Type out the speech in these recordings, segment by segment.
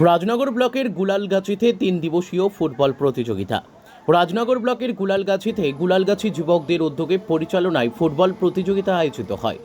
রাজনগর ব্লকের গুলালগাছিতে তিন দিবসীয় ফুটবল প্রতিযোগিতা। রাজনগর ব্লকের গুলালগাছিতে গুলালগাছি যুবকদের উদ্যোগে পরিচালনায় ফুটবল প্রতিযোগিতা আয়োজিত হয়।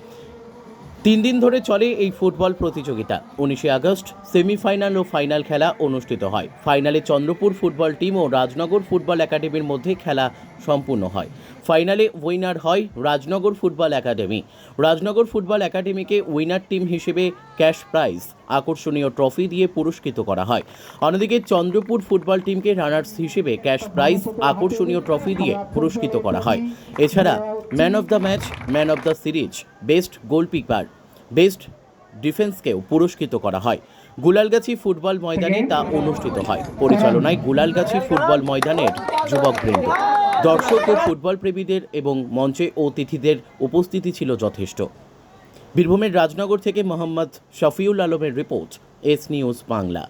তিন দিন ধরে চলে এই ফুটবল প্রতিযোগিতা। উনিশে আগস্ট সেমিফাইনাল ও ফাইনাল খেলা অনুষ্ঠিত হয়। ফাইনালে চন্দ্রপুর ফুটবল টিম ও রাজনগর ফুটবল একাডেমির মধ্যে খেলা সম্পূর্ণ হয়। ফাইনালে উইনার হয় Rajnagar football academy. Rajnagar football একাডেমিকে winner team হিসেবে ক্যাশ প্রাইজ, আকর্ষণীয় ট্রফি দিয়ে পুরস্কৃত করা হয়। অন্যদিকে চন্দ্রপুর ফুটবল টিমকে রানার্স হিসেবে ক্যাশ প্রাইজ, আকর্ষণীয় ট্রফি দিয়ে পুরস্কৃত করা হয়। এছাড়া man of the match, man of the series, best goalkeeper, best ডিফেন্সকেও পুরস্কৃত করা হয়। গুলালগাছি ফুটবল ময়দানে তা অনুষ্ঠিত হয়। পরিচালনায় গুলালগাছি ফুটবল ময়দানের যুবকবৃন্দ দর্শক ও ফুটবল প্রেমীদের এবং মঞ্চে অতিথিদের উপস্থিতি ছিল যথেষ্ট। বীরভূমের রাজনগর থেকে মোহাম্মদ শফিউল আলমের রিপোর্ট, এস নিউজ বাংলা।